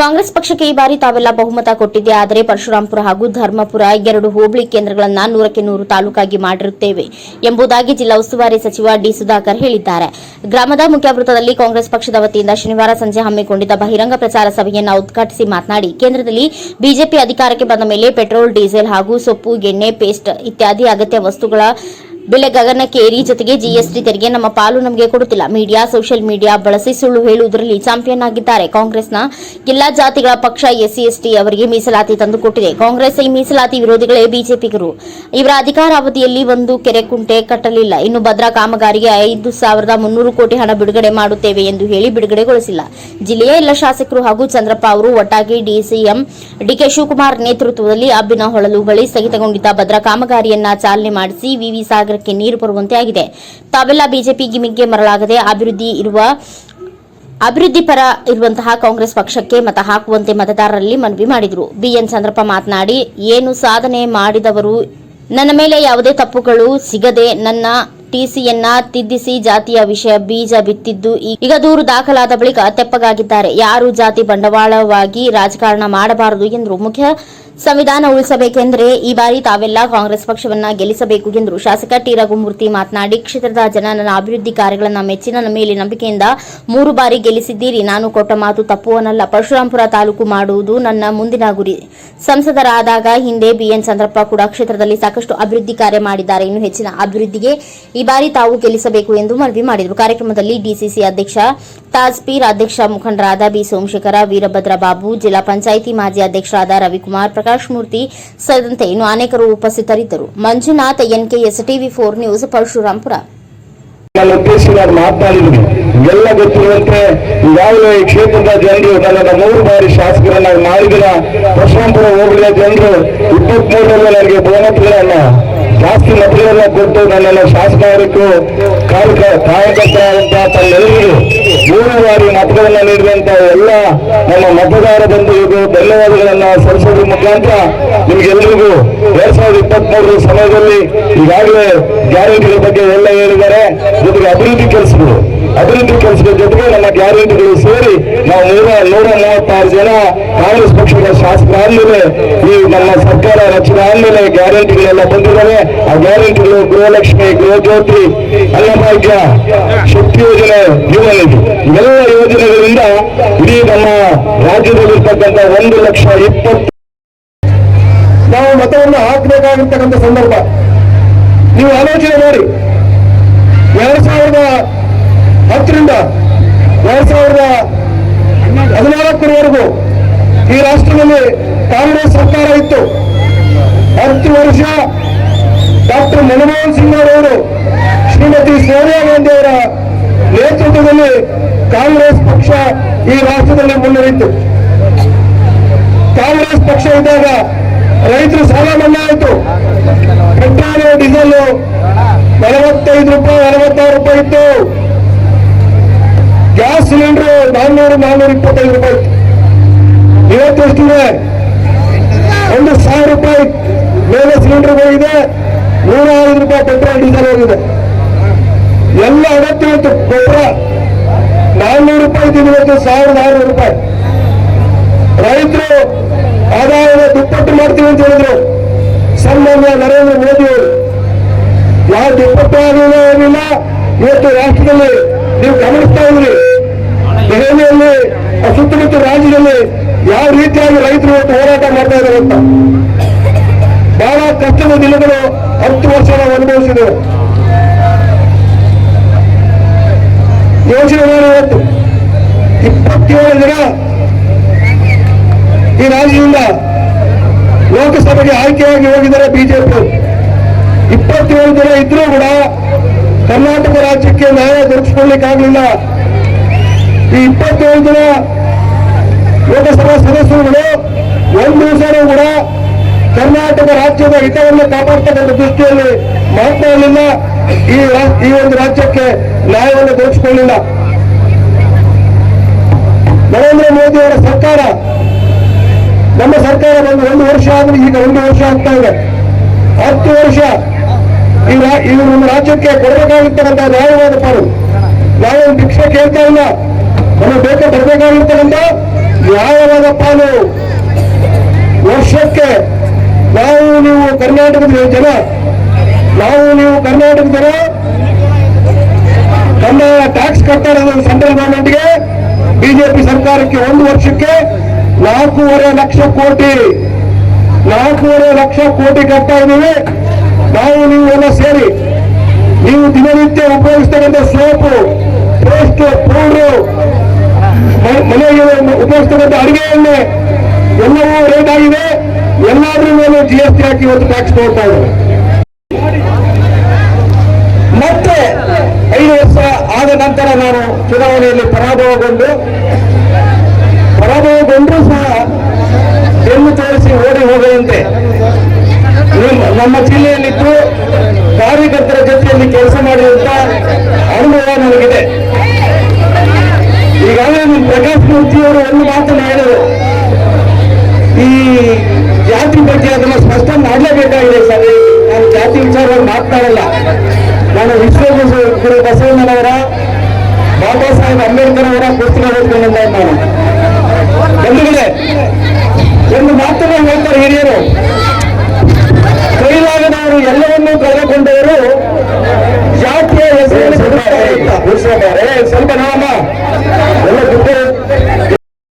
ಕಾಂಗ್ರೆಸ್ ಪಕ್ಷಕ್ಕೆ ಈ ಬಾರಿ ತಾವೆಲ್ಲ ಬಹುಮತ ಕೊಟ್ಟಿದೆ ಆದರೆ ಪರಶುರಾಂಪುರ ಹಾಗೂ ಧರ್ಮಪುರ ಎರಡು ಹೋಬಳಿ ಕೇಂದ್ರಗಳನ್ನು ನೂರಕ್ಕೆ ನೂರು ತಾಲೂಕಾಗಿ ಮಾಡಿರುತ್ತೇವೆ ಎಂಬುದಾಗಿ ಜಿಲ್ಲಾ ಉಸ್ತುವಾರಿ ಸಚಿವ ಡಿ ಸುಧಾಕರ್ ಹೇಳಿದ್ದಾರೆ. ಗ್ರಾಮದ ಮುಖ್ಯ ವೃತ್ತದಲ್ಲಿ ಕಾಂಗ್ರೆಸ್ ಪಕ್ಷದ ವತಿಯಿಂದ ಶನಿವಾರ ಸಂಜೆ ಹಮ್ಮಿಕೊಂಡಿದ್ದ ಬಹಿರಂಗ ಪ್ರಚಾರ ಸಭೆಯನ್ನು ಉದ್ಘಾಟಿಸಿ ಮಾತನಾಡಿ, ಕೇಂದ್ರದಲ್ಲಿ ಬಿಜೆಪಿ ಅಧಿಕಾರಕ್ಕೆ ಬಂದ ಮೇಲೆ ಪೆಟ್ರೋಲ್, ಡೀಸೆಲ್ ಹಾಗೂ ಸೊಪ್ಪು, ಎಣ್ಣೆ, ಪೇಸ್ಟ್ ಇತ್ಯಾದಿ ಅಗತ್ಯ ವಸ್ತುಗಳ ಬೆಲೆ ಗಗನಕ್ಕೇರಿ ಜೊತೆಗೆ ಜಿಎಸ್ಟಿ ತೆರಿಗೆ ನಮ್ಮ ಪಾಲು ನಮಗೆ ಕೊಡುತ್ತಿಲ್ಲ. ಮೀಡಿಯಾ ಸೋಷಿಯಲ್ ಮೀಡಿಯಾ ಬಳಸಿ ಸುಳ್ಳು ಹೇಳುವುದರಲ್ಲಿ ಚಾಂಪಿಯನ್ ಆಗಿದ್ದಾರೆ. ಕಾಂಗ್ರೆಸ್ನ ಎಲ್ಲಾ ಜಾತಿಗಳ ಪಕ್ಷ ಎಸ್ಸಿ ಎಸ್ಟಿ ಅವರಿಗೆ ಮೀಸಲಾತಿ ತಂದುಕೊಟ್ಟಿದೆ ಕಾಂಗ್ರೆಸ್ ಈ ಮೀಸಲಾತಿ ವಿರೋಧಿಗಳೇ ಬಿಜೆಪಿಗರು ಇವರ ಅಧಿಕಾರಾವಧಿಯಲ್ಲಿ ಒಂದು ಕೆರೆ ಕುಂಟೆ ಕಟ್ಟಲಿಲ್ಲ. ಇನ್ನು ಭದ್ರಾ ಕಾಮಗಾರಿಗೆ ಐದು ಸಾವಿರದ ಮುನ್ನೂರು ಕೋಟಿ ಹಣ ಬಿಡುಗಡೆ ಮಾಡುತ್ತೇವೆ ಎಂದು ಹೇಳಿ ಬಿಡುಗಡೆಗೊಳಿಸಿಲ್ಲ. ಜಿಲ್ಲೆಯ ಎಲ್ಲ ಶಾಸಕರು ಹಾಗೂ ಚಂದ್ರಪ್ಪ ಅವರು ಒಟ್ಟಾಗಿ ಡಿಸಿಎಂ ಡಿಕೆ ಶಿವಕುಮಾರ್ ನೇತೃತ್ವದಲ್ಲಿ ಅಬ್ಬಿನ ಹೊಳಲು ಬಳಿ ಸ್ಥಗಿತಗೊಂಡಿದ್ದ ಭದ್ರಾ ಕಾಮಗಾರಿಯನ್ನ ಚಾಲನೆ ಮಾಡಿಸಿ ವಿವಿ ಸಾಗರಕ್ಕೆ ನೀರು ಬರುವಂತೆ ಆಗಿದೆ. ತಾವೆಲ್ಲ ಬಿಜೆಪಿ ಗಿಮಿಗೆ ಮರಳಾಗದೆ ಅಭಿವೃದ್ಧಿ ಇರುವ ಅಭಿವೃದ್ಧಿ ಪರ ಇರುವಂತಹ ಕಾಂಗ್ರೆಸ್ ಪಕ್ಷಕ್ಕೆ ಮತ ಹಾಕುವಂತೆ ಮತದಾರರಲ್ಲಿ ಮನವಿ ಮಾಡಿದರು. ಬಿಎನ್ ಚಂದ್ರಪ್ಪ ಮಾತನಾಡಿ, ಏನು ಸಾಧನೆ ಮಾಡಿದವರು, ನನ್ನ ಮೇಲೆ ಯಾವುದೇ ತಪ್ಪುಗಳು ಸಿಗದೆ ನನ್ನ ಟಿಸಿಯನ್ನ ತಿದ್ದಿಸಿ ಜಾತಿಯ ವಿಷಯ ಬೀಜ ಬಿತ್ತಿದ್ದು, ಈಗ ದೂರು ದಾಖಲಾದ ಬಳಿಕ ತೆಪ್ಪಗಾಗಿದ್ದಾರೆ. ಯಾರು ಜಾತಿ ಬಂಡವಾಳವಾಗಿ ರಾಜಕಾರಣ ಮಾಡಬಾರದು ಎಂದರು ಮುಖ್ಯ ಸಂವಿಧಾನ ಉಳಿಸಬೇಕೆಂದರೆ ಈ ಬಾರಿ ತಾವೆಲ್ಲ ಕಾಂಗ್ರೆಸ್ ಪಕ್ಷವನ್ನ ಗೆಲ್ಲಿಸಬೇಕು ಎಂದರು ಶಾಸಕ ಟಿ ರಘುಮೂರ್ತಿ ಮಾತನಾಡಿ, ಕ್ಷೇತ್ರದ ಜನ ನನ್ನ ಅಭಿವೃದ್ಧಿ ಕಾರ್ಯಗಳನ್ನು ಮೆಚ್ಚಿನ ಮೇಲೆ ನಂಬಿಕೆಯಿಂದ ಮೂರು ಬಾರಿ ಗೆಲ್ಲಿಸಿದ್ದೀರಿ. ನಾನು ಕೊಟ್ಟ ಮಾತು ತಪ್ಪುವನಲ್ಲ ಪರಶುರಾಂಪುರ ತಾಲೂಕು ಮಾಡುವುದು ನನ್ನ ಮುಂದಿನ ಗುರಿ. ಸಂಸದರಾದಾಗ ಹಿಂದೆ ಬಿಎನ್ ಚಂದ್ರಪ್ಪ ಕೂಡ ಕ್ಷೇತ್ರದಲ್ಲಿ ಸಾಕಷ್ಟು ಅಭಿವೃದ್ಧಿ ಕಾರ್ಯ ಮಾಡಿದ್ದಾರೆ. ಇನ್ನು ಹೆಚ್ಚಿನ ಅಭಿವೃದ್ಧಿಗೆ ಈ ಬಾರಿ ತಾವು ಗೆಲ್ಲಿಸಬೇಕು ಎಂದು ಮನವಿ ಮಾಡಿದರು. ಕಾರ್ಯಕ್ರಮದಲ್ಲಿ ಡಿಸಿಸಿ ಅಧ್ಯಕ್ಷ, ತಾಜ್ಪೀರ್ ಅಧ್ಯಕ್ಷ ಮುಖಂಡರಾದ ಬಿ ಸೋಮಶೇಖರ ವೀರಭದ್ರ ಬಾಬು ಜಿಲ್ಲಾ ಪಂಚಾಯಿತಿ ಮಾಜಿ ಅಧ್ಯಕ್ಷರಾದ ರವಿಕುಮಾರ್ ಪ್ರಕಾಶ್ ಮೂರ್ತಿ ಸೇರಿದಂತೆ ಇನ್ನು ಅನೇಕರು ಉಪಸ್ಥಿತರಿದ್ದರು. Manjunath NKS TV four news Parashurampura ಉದ್ದೇಶಿಸಿ ನಾನು ಮಾತನಾಡಿದ್ದೀನಿ ಎಲ್ಲ ಗೊತ್ತಿರುವಂತೆ ಈಗಾಗಲೇ ಈ ಕ್ಷೇತ್ರದ ಜನರು ನನ್ನ ಮೂರು ಬಾರಿ ಶಾಸಕರನ್ನಾಗಿ ಮಾಡಿದಿರ ಪರಶುರಾಂಪುರ ಹೋಬಳಿಯ ಜನರು ಇಪ್ಪತ್ಮೂರರಲ್ಲಿ ನನಗೆ ಬಹುಮತಗಳನ್ನ, ಜಾಸ್ತಿ ಮತಗಳನ್ನ ಕೊಟ್ಟು ನನ್ನನ್ನು ಶಾಸಕರಿಗೂ ಕಾರ್ಯಕ ಕಾರ್ಯಕರ್ತರಾದಂತಹ ತಮ್ಮೆಲ್ಲರಿಗೂ ಮೂರು ಬಾರಿ ಮತಗಳನ್ನ ನೀಡಿದಂತ ಎಲ್ಲ ನಮ್ಮ ಮತದಾರ ಬಂಧುಗಳಿಗೂ ಧನ್ಯವಾದಗಳನ್ನ ಸಲ್ಲಿಸೋದ್ರ ಮುಖಾಂತರ ನಿಮ್ಗೆಲ್ಲರಿಗೂ ಎರಡ್ ಸಾವಿರದ ಇಪ್ಪತ್ಮೂರರ ಸಮಯದಲ್ಲಿ ಈಗಾಗಲೇ ಗ್ಯಾರಂಟಿಗಳ ಬಗ್ಗೆ ಎಲ್ಲ ಹೇಳಿದ್ದಾರೆ. ಜೊತೆಗೆ ಅಭಿವೃದ್ಧಿ ಕೆಲಸಗಳು. ಅಭಿವೃದ್ಧಿ ಕೆಲಸಗಳ ಜೊತೆಗೆ ನಮ್ಮ ಗ್ಯಾರಂಟಿಗಳು ಸೇರಿ ನಾವು ನೂರ ನೂರ ಮೂವತ್ತಾರು ಜನ ಕಾಂಗ್ರೆಸ್ ಪಕ್ಷದ ಶಾಸಕರಾದ್ಮೇಲೆ ಈ ನಮ್ಮ ಸರ್ಕಾರ ರಚನೆ ಆದ್ಮೇಲೆ ಗ್ಯಾರಂಟಿಗಳೆಲ್ಲ ಬಂದಿದ್ದಾರೆ ಆ ಗ್ಯಾರಂಟಿಗಳು ಗೃಹಲಕ್ಷ್ಮಿ, ಗೃಹಜ್ಯೋತಿ, ಅನ್ನಭಾಗ್ಯ, ಶಕ್ತಿ ಯೋಜನೆ ಜೀವನಿಧಿ ಇವೆಲ್ಲ ಯೋಜನೆಗಳಿಂದ ಇಡೀ ನಮ್ಮ ರಾಜ್ಯದಲ್ಲಿರ್ತಕ್ಕಂಥ ಒಂದು ಲಕ್ಷ ಇಪ್ಪತ್ತು ನಾವು ಮತವನ್ನು ಹಾಕಬೇಕಾಗಿರ್ತಕ್ಕಂಥ ಸಂದರ್ಭ. ನೀವು ಆಲೋಚನೆ ಮಾಡಿ. ಎರಡ್ ಸಾವಿರದ ಹತ್ತರಿಂದ ಎರಡ್ ಸಾವಿರದ ಹದಿನಾಲ್ಕರವರೆಗೂ ಈ ರಾಷ್ಟ್ರದಲ್ಲಿ ಕಾಂಗ್ರೆಸ್ ಸರ್ಕಾರ ಇತ್ತು. ಹತ್ತು ವರ್ಷ ಡಾಕ್ಟರ್ ಮನಮೋಹನ್ ಸಿಂಗ್ ಅವರು ಶ್ರೀಮತಿ ಸೋನಿಯಾ ಗಾಂಧಿ ಅವರ ನೇತೃತ್ವದಲ್ಲಿ ಕಾಂಗ್ರೆಸ್ ಪಕ್ಷ ಈ ರಾಷ್ಟ್ರದಲ್ಲಿ ಮುನ್ನಡೆಯಿತು. ಕಾಂಗ್ರೆಸ್ ಪಕ್ಷ ಇದ್ದಾಗ ರೈತರು ಸಾಲ ಮನ್ನಾ ಆಯಿತು. ಪೆಟ್ರೋಲ್ ಡೀಸೆಲ್ ನಲವತ್ತೈದು ರೂಪಾಯಿ ನಲವತ್ತಾರು ರೂಪಾಯಿ ಇತ್ತು. ಗ್ಯಾಸ್ ಸಿಲಿಂಡರ್ ನಾನ್ನೂರು, ನಾನ್ನೂರ ಇಪ್ಪತ್ತೈದು ರೂಪಾಯಿ ಇವತ್ತು ಎಷ್ಟಿದೆ? ಒಂದು ಸಾವಿರ ರೂಪಾಯಿ. ಮೇಲೆ ಸಿಲಿಂಡರ್ ಹೋಗಿದೆ ನೂರ ಐದು ರೂಪಾಯಿ ಪೆಟ್ರೋಲ್, ಡೀಸೆಲ್ ಹೋಗಿದೆ. ಎಲ್ಲ ಅಗತ್ಯ ಇತ್ತು. ಗೊಬ್ಬರ ನಾನ್ನೂರು ರೂಪಾಯಿ ಇವತ್ತು, ಸಾವಿರದ ಆರುನೂರು ರೂಪಾಯಿ. ರೈತರು ಆದಾಯದ ದುಪ್ಪಟ್ಟು ಮಾಡ್ತೀವಿ ಅಂತ ಹೇಳಿದ್ರು. ಸನ್ಮಾನ್ಯ ನರೇಂದ್ರ ಮೋದಿ ಅವರು ಯಾವ ಆಗಲಿಲ್ಲ ಏನಿಲ್ಲ, ಇವತ್ತು ರಾಷ್ಟ್ರದಲ್ಲಿ ನೀವು ಗಮನಿಸ್ತಾ ಇದ್ರಿ ದೆಹಲಿಯಲ್ಲಿ ಸುತ್ತಮುತ್ತ ರಾಜ್ಯದಲ್ಲಿ ಯಾವ ರೀತಿಯಾಗಿ ರೈತರು ಇವತ್ತು ಹೋರಾಟ ಮಾಡ್ತಾ ಇದ್ದಾರೆ ಅಂತ. ಬಹಳ ಕಷ್ಟದ ದಿನಗಳು ಹತ್ತು ವರ್ಷ ನಾವು ಅನುಭವಿಸಿದೆವು ಯೋಚನೆ ಮಾಡಿ ಇವತ್ತು. ಇಪ್ಪತ್ತೇಳು ಜನ ಈ ರಾಜ್ಯದಿಂದ ಲೋಕಸಭೆಗೆ ಆಯ್ಕೆಯಾಗಿ ಹೋಗಿದ್ದಾರೆ ಬಿಜೆಪಿ ಇಪ್ಪತ್ತೇಳು ಜನ ಇದ್ರೂ ಕೂಡ ಕರ್ನಾಟಕ ರಾಜ್ಯಕ್ಕೆ ನ್ಯಾಯ ದೊರಕಿಸ್ಕೊಳ್ಳಿಕ್ಕಾಗಲಿಲ್ಲ. ಈ ಇಪ್ಪತ್ತೇಳು ಜನ ಲೋಕಸಭಾ ಸದಸ್ಯರುಗಳು ಒಂದು ದಿವಸನೂ ಕೂಡ ಕರ್ನಾಟಕ ರಾಜ್ಯದ ಹಿತವನ್ನು ಕಾಪಾಡ್ತಕ್ಕಂಥ ದೃಷ್ಟಿಯಲ್ಲಿ ಮಾತನಾಡಲಿಲ್ಲ ಈ ಈ ಒಂದು ರಾಜ್ಯಕ್ಕೆ ನ್ಯಾಯವನ್ನು ದೊರಕಿಸಿಕೊಳ್ಳಿಲ್ಲ. ನರೇಂದ್ರ ಮೋದಿ ಅವರ ಸರ್ಕಾರ ನಮ್ಮ ಸರ್ಕಾರ ಬಂದು ಒಂದು ವರ್ಷ ಆದ್ರೆ ಈಗ ಒಂದು ವರ್ಷ ಆಗ್ತಾ ಇದೆ. ಹತ್ತು ವರ್ಷ. ಇವರು ನಮ್ಮ ರಾಜ್ಯಕ್ಕೆ ಕೊಡಬೇಕಾಗಿರ್ತಕ್ಕಂಥ ನ್ಯಾಯವಾದ ಪಾಲು ನಾವೇನು ಭಿಕ್ಷೆ ಕೇಳ್ತಾ ಇಲ್ಲ. ನಮಗೆ ಬೇಕ ಬರಬೇಕಾಗಿರ್ತಕ್ಕಂಥ ನ್ಯಾಯವಾದ ಪಾಲು ವರ್ಷಕ್ಕೆ ನಾವು ನೀವು ಕರ್ನಾಟಕದ ಜನ. ನಾವು ನೀವು ಕರ್ನಾಟಕದ ಜನ. ನಮ್ಮ ಟ್ಯಾಕ್ಸ್ ಇರೋದು ಸೆಂಟ್ರಲ್ ಗವರ್ಮೆಂಟ್ಗೆ ಬಿಜೆಪಿ ಸರ್ಕಾರಕ್ಕೆ ಒಂದು ವರ್ಷಕ್ಕೆ ನಾಲ್ಕೂವರೆ ಲಕ್ಷ ಕೋಟಿ. ನಾಲ್ಕೂವರೆ ಲಕ್ಷ ಕೋಟಿ ಕಟ್ತಾ ಇದ್ದೀವಿ. ನಾವು ನೀವು ಎಲ್ಲ ಸೇರಿ, ನೀವು ದಿನನಿತ್ಯ ಉಪಯೋಗಿಸ್ತಕ್ಕಂಥ ಸೋಪು, ಪೇಸ್ಟ್, ಪೌಡ್ರು ಮನೆಗೆ ಉಪಯೋಗಿಸ್ತಕ್ಕಂಥ ಅಡಿಗೆ ಎಣ್ಣೆ, ಎಲ್ಲವೂ ರೇಟ್ ಆಗಿದೆ. ಎಲ್ಲಾದ್ರೂ ಮೇಲೆ ಜಿ ಎಸ್ ಟಿ ಹಾಕಿ ಇವತ್ತು ಟ್ಯಾಕ್ಸ್ ಕೊಡ್ತಾ ಇದ್ದಾರೆ ಮತ್ತೆ ಐದು ವರ್ಷ ಆದ ನಂತರ ನಾನು ಚುನಾವಣೆಯಲ್ಲಿ ಪರಾಭವಗೊಂಡು ಪರಾಭವಗೊಂಡ್ರೂ ಸಹ ಬೆನ್ನು ತೋರಿಸಿ ಓಡಿ ಹೋಗದಂತೆ ನಿಮ್ಮ- ಜಿಲ್ಲೆಯಲ್ಲಿದ್ದು ಕಾರ್ಯಕರ್ತರ ಜೊತೆಯಲ್ಲಿ ಕೆಲಸ ಮಾಡಿದಂತ ಅನುಭವ ನನಗಿದೆ. ಈಗಾಗಲೇ ನಿಮ್ಮ ಪ್ರಕಾಶ್ ಮೂರ್ತಿಯವರು ಒಂದು ಮಾತನ್ನು ಹೇಳಿದರು. ಈ ಜಾತಿ ಬಗ್ಗೆ ಅದನ್ನ ಸ್ಪಷ್ಟ ಮಾಡಲೇಬೇಕಾಗಿದೆ ಸರ್. ನಾನು ಜಾತಿ ವಿಚಾರವಾಗಿ ಮಾತನಾಡಲ್ಲ ನಾನು ವಿಶ್ವಗುರು ಬಸವಣ್ಣನವರ, ಬಾಬಾ ಸಾಹೇಬ್ ಅಂಬೇಡ್ಕರ್ ಅವರ ಪುಸ್ತಕ ನಾನು. ಬಂಧುಗಳೇ ಒಂದು ಮಾತನ್ನ ಹೇಳ್ತಾರೆ ಹಿರಿಯರು